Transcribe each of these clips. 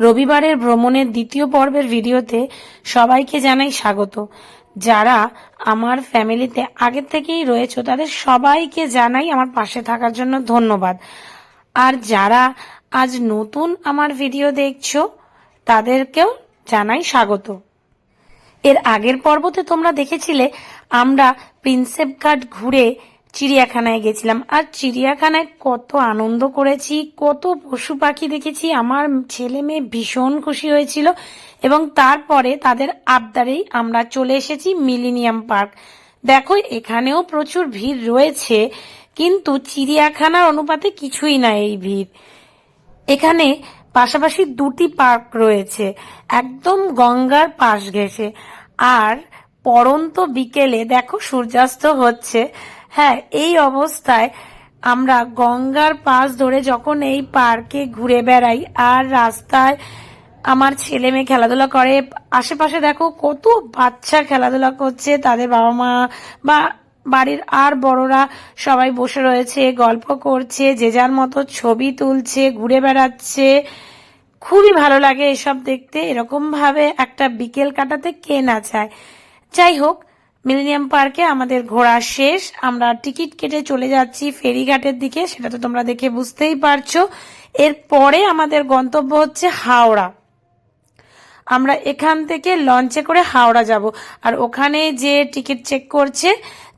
রবিবারের ভ্রমণের দ্বিতীয় পর্বের ভিডিওতে সবাইকে জানাই স্বাগত। যারা আমার ফ্যামিলিতে আগের থেকেই রয়েছে, তাদের সবাইকে জানাই আমার পাশে থাকার জন্য ধন্যবাদ। আর যারা আজ নতুন আমার ভিডিও দেখছ, তাদেরকেও জানাই স্বাগত। এর আগের পর্বতে তোমরা দেখেছিলে, আমরা প্রিন্সেপ ঘাট ঘুরে চিড়িয়াখানায় গেছিলাম। আর চিড়িয়াখানায় কত আনন্দ করেছি, কত পশু পাখি দেখেছি। আমার ছেলে মেয়ে ভীষণ খুশি হয়েছিল এবং তারপরে তাদের আবদারেই আমরা চলে এসেছি মিলিনিয়াম পার্ক। দেখো, এখানেও প্রচুর ভিড় রয়েছে, কিন্তু চিড়িয়াখানার অনুপাতে কিছুই না এই ভিড়। এখানে পাশাপাশি দুটি পার্ক রয়েছে, একদম গঙ্গার পাশ ঘেঁষে। আর পরন্ত বিকেলে দেখো সূর্যাস্ত হচ্ছে। হ্যাঁ এই অবস্থায় আমরা গঙ্গার পাশ ধরে যখন এই পার্কে ঘুরে বেড়াই আর রাস্তায় আমার ছেলে মেয়ে খেলাধুলা করে, আশেপাশে দেখো কত বাচ্চা খেলাধুলা করছে, তাদের বাবা মা বা বাড়ির আর বড়রা সবাই বসে রয়েছে, গল্প করছে, যে যার মতো ছবি তুলছে, ঘুরে বেড়াচ্ছে। খুবই ভালো লাগে এসব দেখতে। এরকম ভাবে একটা বিকেল কাটাতে কে না চায়। যাই হোক মিলেনিয়াম পার্কে আমাদের ঘোরা শেষ। আমরা টিকিট কেটে চলে যাচ্ছি ফেরিঘাটের দিকে, সেটা তো তোমরা দেখে বুঝতেই পারছ। এরপরে আমাদের গন্তব্য হচ্ছে হাওড়া। আমরা এখান থেকে লঞ্চে করে হাওড়া যাব। আর ওখানে যে টিকিট চেক করছে,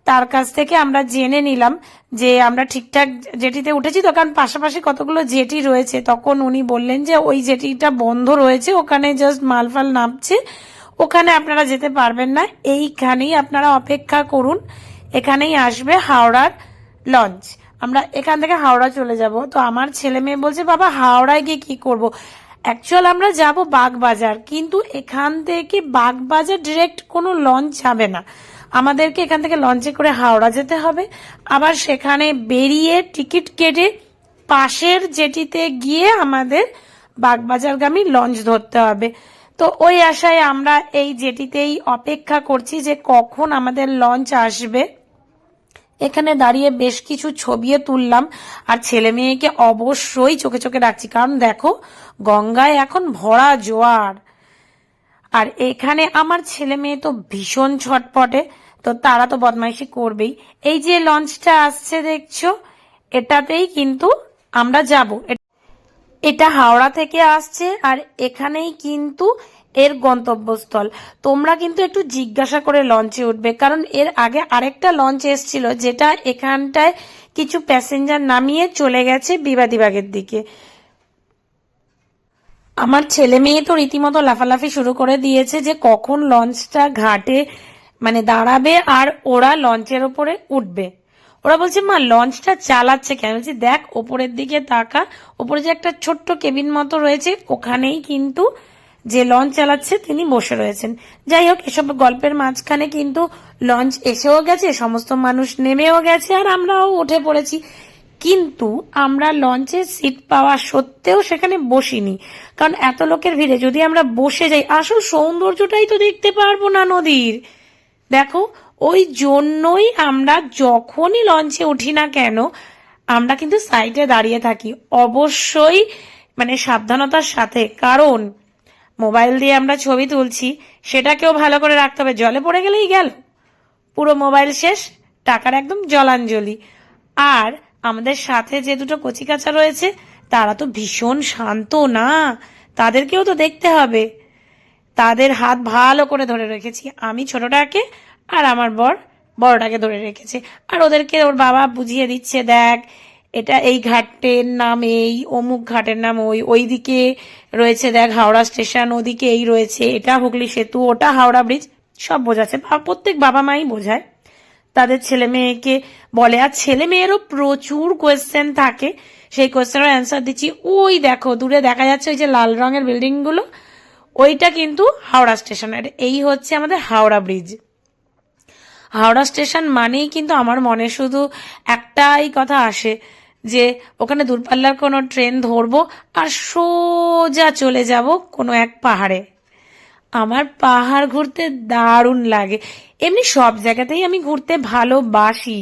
তার কাছ থেকে আমরা জেনে নিলাম যে আমরা ঠিকঠাক জেটিতে উঠেছি। তো কারণ পাশাপাশি কতগুলো জেটি রয়েছে, তখন উনি বললেন যে ওই জেটিটা বন্ধ রয়েছে, ওখানে জাস্ট মালফাল নামছে। ওখানে আপনারা যেতে পারবেন না। এইখানেই আপনারা অপেক্ষা করুন। এখানেই আসবে হাওড়ার লঞ্চ। আমরা এখান থেকে হাওড়া চলে যাব। তো আমার ছেলে মেয়ে বলছে, বাবা, হাওড়ায় গিয়ে কি করব? অ্যাকচুয়াল আমরা যাব বাগবাজার, কিন্তু এখান থেকে বাগবাজার ডিরেক্ট কোনো লঞ্চ যাবে না। আমাদেরকে এখান থেকে লঞ্চে করে হাওড়া যেতে হবে। আবার সেখানে বেরিয়ে টিকিট কেটে পাশের জেটিতে গিয়ে আমাদের বাগবাজারগামী লঞ্চ ধরতে হবে। তো ওই আশায় আমরা এই জেটিতেই অপেক্ষা করছি যে কখন আমাদের লঞ্চ আসবে। এখানে দাঁড়িয়ে বেশ কিছু ছবিও তুললাম আর ছেলে মেয়েকে অবশ্যই চোখে চোখে রাখছি। কারণ দেখো, গঙ্গায় এখন ভরা জোয়ার। আর এখানে আমার ছেলে মেয়ে তো ভীষণ ছটপটে, তো তারা তো বদমাইশি করবেই। এই যে লঞ্চটা আসছে দেখছ, এটাতেই কিন্তু আমরা যাব। এটা হাওড়া থেকে আসছে, আর এখানেই কিন্তু এর গন্তব্যস্থল। তোমরা কিন্তু একটু জিজ্ঞাসা করে লঞ্চে উঠবে, কারণ এর আগে আরেকটা লঞ্চ এসছিল, যেটা এখানটায় কিছু প্যাসেঞ্জার নামিয়ে চলে গেছে বিবাদীবাগের দিকে। আমার ছেলে মেয়ে তো রীতিমতো লাফালাফি শুরু করে দিয়েছে যে কখন লঞ্চটা ঘাটে মানে দাঁড়াবে, আর ওরা লঞ্চের ওপরে উঠবে। ওরা বলছে, মা লঞ্চটা চালাচ্ছে কেন? বলছি, দেখ, ওপরের দিকে তাকা। ওপরে যে একটা ছোট্ট কেবিন মতো রয়েছে, ওখানেই কিন্তু যে লঞ্চ চালাচ্ছে, তিনি বসে রয়েছেন। যাই হোক, এসব গল্পের মাঝখানে কিন্তু লঞ্চ এসেও গেছে, সমস্ত মানুষ নেমেও গেছে, আর আমরাও উঠে পড়েছি। কিন্তু আমরা লঞ্চে সিট পাওয়া সত্ত্বেও সেখানে বসিনি। কারণ এত লোকের ভিড়ে যদি আমরা বসে যাই, আসল সৌন্দর্যটাই তো দেখতে পারব না নদীর। দেখো ওই জন্যই আমরা যখনই লঞ্চে উঠি না কেন, আমরা কিন্তু সাইডে দাঁড়িয়ে থাকি। অবশ্যই মানে সাবধানতার সাথে। কারণ মোবাইল দিয়ে আমরা ছবি তুলছি, সেটাকেও ভালো করে রাখতে হবে। জলে পড়ে গেলেই গেল। পুরো মোবাইল শেষ, টাকার একদম জলাঞ্জলি। আর আমাদের সাথে যে দুটো কচিকাচা রয়েছে, তারা তো ভীষণ শান্ত না। তাদেরকেও তো দেখতে হবে। তাদের হাত ভালো করে ধরে রেখেছি। আমি ছোটটাকে আর আমার বর বড়টাকে ধরে রেখেছে। আর ওদেরকে ওর বাবা বুঝিয়ে দিচ্ছে, দেখ, এটা এই ঘাটের নাম এই, অমুক ঘাটের নাম ওই ওই দিকে রয়েছে, দেখ, হাওড়া স্টেশন, ওদিকে এই রয়েছে, এটা হুগলি সেতু, ওটা হাওড়া ব্রিজ। সব বোঝাচ্ছে। প্রত্যেক বাবা মাই বোঝায়। তাদের ছেলে মেয়েকে বলে, আর ছেলে মেয়েরও প্রচুর কোয়েশ্চেন থাকে। সেই কোয়েশ্চেনের অ্যান্সার দিচ্ছি, ওই দেখো, দূরে দেখা যাচ্ছে ওই যে লাল রঙের বিল্ডিংগুলো ওইটা কিন্তু হাওড়া স্টেশনের। এই হচ্ছে আমাদের হাওড়া ব্রিজ হাওড়া স্টেশন মানেই কিন্তু আমার মনে শুধু একটাই কথা আসে, যে ওখানে দূরপাল্লার কোনো ট্রেন ধরবো আর সোজা চলে যাব কোনো এক পাহাড়ে। আমার পাহাড় ঘুরতে দারুণ লাগে। এমনি সব জায়গাতেই আমি ঘুরতে ভালোবাসি।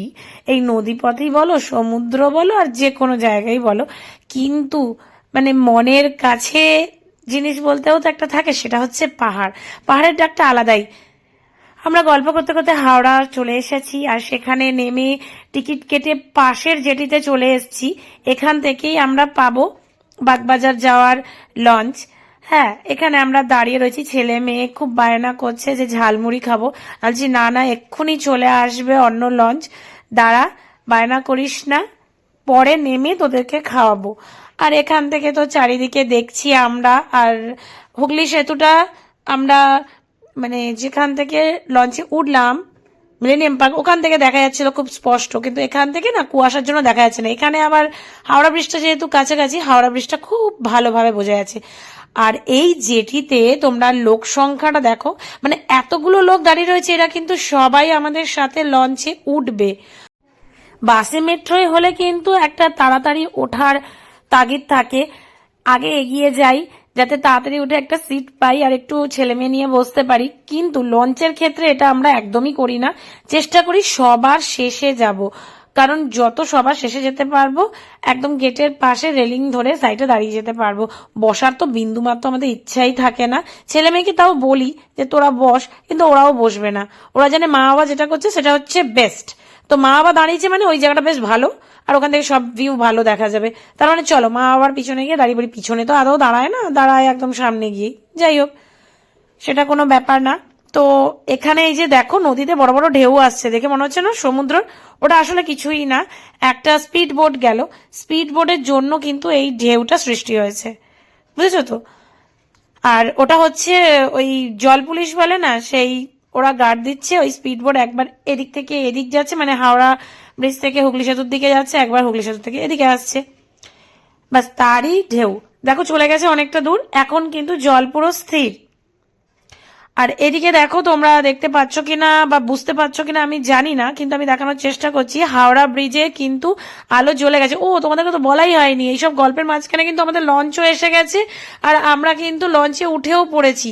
এই নদী পথেই বলো, সমুদ্র বলো, আর যে কোনো জায়গায় বলো। কিন্তু মানে মনের কাছে জিনিস বলতেও তো একটা থাকে, সেটা হচ্ছে পাহাড়। পাহাড়ের ডাকটা আলাদাই। আমরা গল্প করতে করতে হাওড়া চলে এসেছি, আর সেখানে নেমে টিকিট কেটে পাশের জেটিতে চলে এসেছি। এখান থেকেই আমরা পাবো বাগবাজার যাওয়ার লঞ্চ। হ্যাঁ এখানে আমরা দাঁড়িয়ে রয়েছি। ছেলে মেয়ে খুব বায়না করছে যে ঝালমুড়ি খাব। বলছি, না না, এক্ষুনি চলে আসবে অন্য লঞ্চ। দাঁড়া, বায়না করিস না। পরে নেমে তোদেরকে খাওয়াবো। আর এখান থেকে তো চারিদিকে দেখছি আমরা, আর হুগলি সেতুটা আমরা মানে যেখান থেকে লঞ্চে উঠলাম মিলেনিয়াম পার্ক ওখান থেকে দেখা যাচ্ছিল খুব স্পষ্ট। কিন্তু এখান থেকে না কুয়াশার জন্য দেখা যাচ্ছে না। এখানে আবার হাওড়া ব্রিজটা যেহেতু কাছাকাছি, হাওড়া ব্রিজটা খুব ভালোভাবে বোঝা যাচ্ছে। আর এই জেটিতে তোমরা লোক সংখ্যাটা দেখো মানে এতগুলো লোক দাঁড়িয়ে রয়েছে, এরা কিন্তু সবাই আমাদের সাথে লঞ্চে উঠবে। বাসে, মেট্রোয় হলে কিন্তু একটা তাড়াতাড়ি ওঠার তাগিদ থাকে। আগে এগিয়ে যাই যাতে তাড়াতাড়ি উঠে একটা সিট পাই আর একটু ছেলে মেয়ে নিয়ে বসতে পারি। কিন্তু লঞ্চের ক্ষেত্রে এটা আমরা একদমই করি না। চেষ্টা করি সবার শেষে যাব। কারণ যত সবার শেষে যেতে পারব, একদম গেটের পাশে রেলিং ধরে সাইডে দাঁড়িয়ে যেতে পারব। বসার তো বিন্দুমাত্র আমাদের ইচ্ছাই থাকে না। ছেলে মেয়েকে তাও বলি যে তোরা বস, কিন্তু ওরাও বসবে না। ওরা জানে মা বাবা যেটা করছে সেটা হচ্ছে বেস্ট তো মা বাবা দাঁড়িয়েছে মানে ওই জায়গাটা বেশ ভালো, আর ওখান থেকে সব ভিউ ভালো দেখা যাবে। তার মানে চলো, মা বাবার পিছনে গিয়ে দাঁড়িয়ে পড়ি পিছনে তো আদৌ দাঁড়ায় না, দাঁড়ায় একদম সামনে গিয়ে যাই হোক, সেটা কোনো ব্যাপার না। তো এখানে এই যে দেখো, নদীতে বড় বড় ঢেউ আসছে, দেখে মনে হচ্ছে না সমুদ্র। ওটা আসলে কিছুই না, একটা স্পিড বোট গেল। স্পিড বোটের জন্য কিন্তু এই ঢেউটা সৃষ্টি হয়েছে। বুঝেছ তো? আর ওটা হচ্ছে ওই জল পুলিশ বলে না, সেই ওরা গার্ড দিচ্ছে, ওই স্পিড বোট একবার এদিক থেকে এদিক যাচ্ছে মানে হাওড়া ব্রিজ থেকে হুগলি সেতুর দিকে যাচ্ছে, একবার হুগলি সেতুর থেকে এদিকে আসছে। বাস তারই ঢেউ। দেখো, চলে গেছে অনেকটা দূর, এখন কিন্তু জল পুরো স্থির। আর এদিকে দেখো, তোমরা দেখতে পাচ্ছ কিনা বা বুঝতে পারছ কিনা আমি জানি না, কিন্তু আমি দেখানোর চেষ্টা করছি, হাওড়া ব্রিজে কিন্তু আলো জ্বলে গেছে। ও, তোমাদেরকে তো বলাই হয়নি, এইসব গল্পের মাঝখানে কিন্তু আমাদের লঞ্চও এসে গেছে, আর আমরা কিন্তু লঞ্চে উঠেও পড়েছি।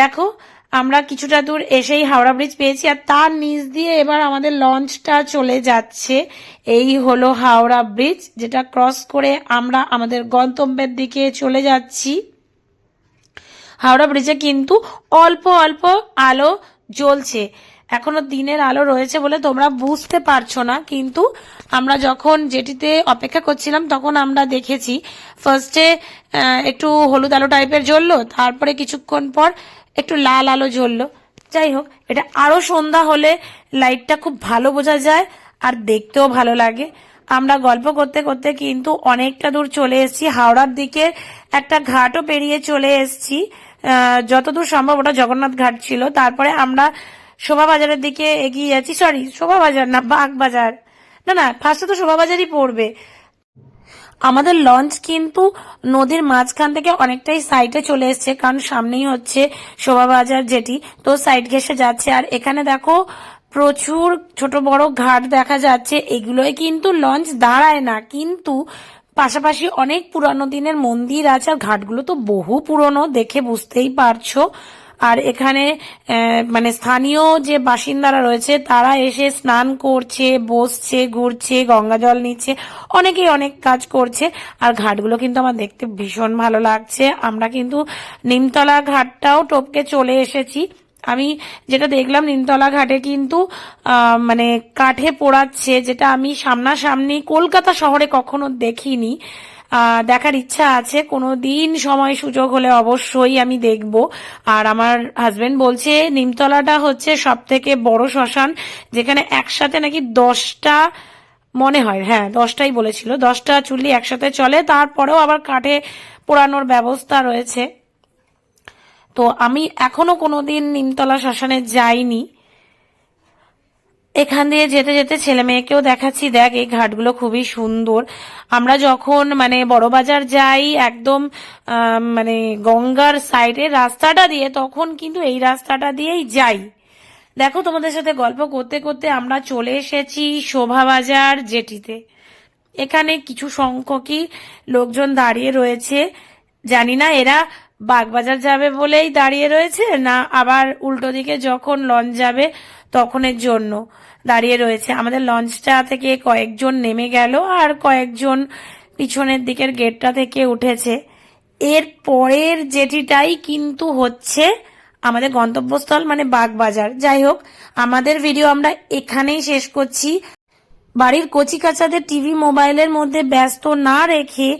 দেখো আমরা কিছুটা দূর এসেই হাওড়া ব্রিজ পেয়েছি আর তার নিচ দিয়ে এবার আমাদের লঞ্চটা চলে যাচ্ছে। এই হলো হাওড়া ব্রিজ, যেটা ক্রস করে আমরা আমাদের গন্তব্যের দিকে চলে যাচ্ছি। হাওড়া ব্রিজে কিন্তু অল্প অল্প আলো জ্বলছে। এখনও দিনের আলো রয়েছে বলে তোমরা বুঝতে পারছ না, কিন্তু আমরা যখন যেটিতে অপেক্ষা করছিলাম তখন আমরা দেখেছি ফার্স্টে একটু হলুদ আলো টাইপের জ্বললো, তারপরে কিছুক্ষণ পর একটু লাল আলো জ্বললো যাই হোক, এটা আরও সন্ধ্যা হলে লাইটটা খুব ভালো বোঝা যায় আর দেখতেও ভালো লাগে। আমরা গল্প করতে করতে কিন্তু অনেকটা দূর চলে এসেছি। হাওড়ার দিকে একটা ঘাটও পেরিয়ে চলে এসেছি। যতদূর সম্ভব ওটা জগন্নাথ ঘাট ছিল। তারপরে আমরা শোভা বাজারের দিকে এগিয়ে যাচ্ছি। সরি শোভা বাজার না বাগ বাজার না না ফার্স্টে তো শোভা বাজারই পড়বে। আমাদের লঞ্চ কিন্তু নদীর মাঝখান থেকে অনেকটাই সাইডে চলে এসছে, কারণ সামনেই হচ্ছে শোভাবাজার যেটি। তো সাইড ঘেসে যাচ্ছে, আর এখানে দেখো প্রচুর ছোট বড় ঘাট দেখা যাচ্ছে। এগুলোয় কিন্তু লঞ্চ দাঁড়ায় না, কিন্তু পাশাপাশি অনেক পুরানো দিনের মন্দির আছে, আর ঘাটগুলো তো বহু পুরনো, দেখে বুঝতেই পারছ। আর এখানে মানে স্থানীয় যে বাসিন্দারা রয়েছে, তারা এসে স্নান করছে, বসছে, ঘুরছে, গঙ্গা জল নিচ্ছে, অনেকেই অনেক কাজ করছে। আর ঘাটগুলো কিন্তু আমার দেখতে ভীষণ ভালো লাগছে। আমরা কিন্তু নিমতলা ঘাটটাও টপকে চলে এসেছি। আমি যেটা দেখলাম, নিমতলা ঘাটে কিন্তু মানে কাঠে পোড়াচ্ছে, যেটা আমি সামনাসামনি কলকাতা শহরে কখনো দেখিনি। দেখার ইচ্ছা আছে। কোনো দিন সময় সুযোগ হলে অবশ্যই আমি দেখব। আর আমার হাজবেন্ড বলছে, নিমতলাটা হচ্ছে সব থেকে বড় শ্মশান, যেখানে একসাথে নাকি দশটা, মনে হয় হ্যাঁ দশটাই বলেছিল, দশটা চুল্লি একসাথে চলে। তারপরেও আবার কাঠে পোড়ানোর ব্যবস্থা রয়েছে। তো আমি এখনও কোনোদিন নিমতলা শ্মশানে যাইনি। এখান দিয়ে যেতে যেতে ছেলে মেয়েকেও দেখাচ্ছি, দেখ এই ঘাটগুলো খুবই সুন্দর। আমরা যখন মানে বড়বাজার যাই, একদম মানে গঙ্গার সাইডে রাস্তাটা দিয়ে, তখন কিন্তু এই রাস্তাটা দিয়েই যাই। দেখো তোমাদের সাথে গল্প করতে করতে আমরা চলে এসেছি শোভাবাজার জেটিতে। এখানে কিছু সংখ্যকই লোকজন দাঁড়িয়ে রয়েছে। জানি না এরা বাগবাজার যাবে বলেই দাঁড়িয়ে রয়েছে না আবার উল্টো দিকে যখন লঞ্চ যাবে তখনের জন্য দাঁড়িয়ে রয়েছে। আমাদের লঞ্চটা থেকে কয়েকজন নেমে গেল আর কয়েকজন পিছনের দিকের গেটটা থেকে উঠেছে। এর পরের যেটিটাই কিন্তু হচ্ছে আমাদের গন্তব্যস্থল মানে বাগবাজার। যাই হোক, আমাদের ভিডিও আমরা এখানেই শেষ করছি। বাড়ির কচি কাচাদের টিভি মোবাইলের মধ্যে ব্যস্ত না রেখে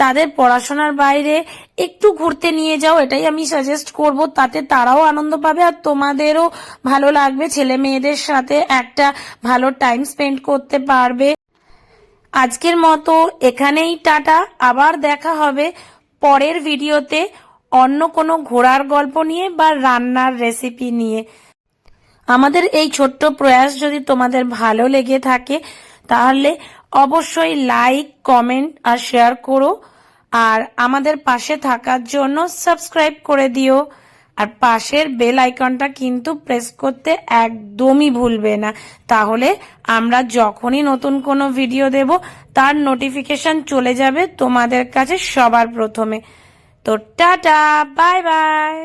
তাদের পড়াশোনার বাইরে একটু ঘুরতে নিয়ে যাও, এটাই আমি সাজেস্ট করব। তাতে তারাও আনন্দ পাবে আর তোমাদেরও ভালো লাগবে। ছেলে মেয়েদের সাথে একটা ভালো টাইম স্পেন্ড করতে পারবে। আজকের মতো এখানেই টাটা। আবার দেখা হবে পরের ভিডিওতে অন্য কোনো ঘোরার গল্প নিয়ে বা রান্নার রেসিপি নিয়ে। আমাদের এই ছোট্ট প্রয়াস যদি তোমাদের ভালো লেগে থাকে, তাহলে অবশ্যই লাইক কমেন্ট আর শেয়ার করো। আর আমাদের পাশে থাকার জন্য সাবস্ক্রাইব করে দিও। আর পাশের বেল আইকনটা কিন্তু প্রেস করতে একদমই ভুলবে না। তাহলে আমরা যখনই নতুন কোনো ভিডিও দেব, তার নোটিফিকেশন চলে যাবে তোমাদের কাছে সবার প্রথমে। তো টাটা বাই বাই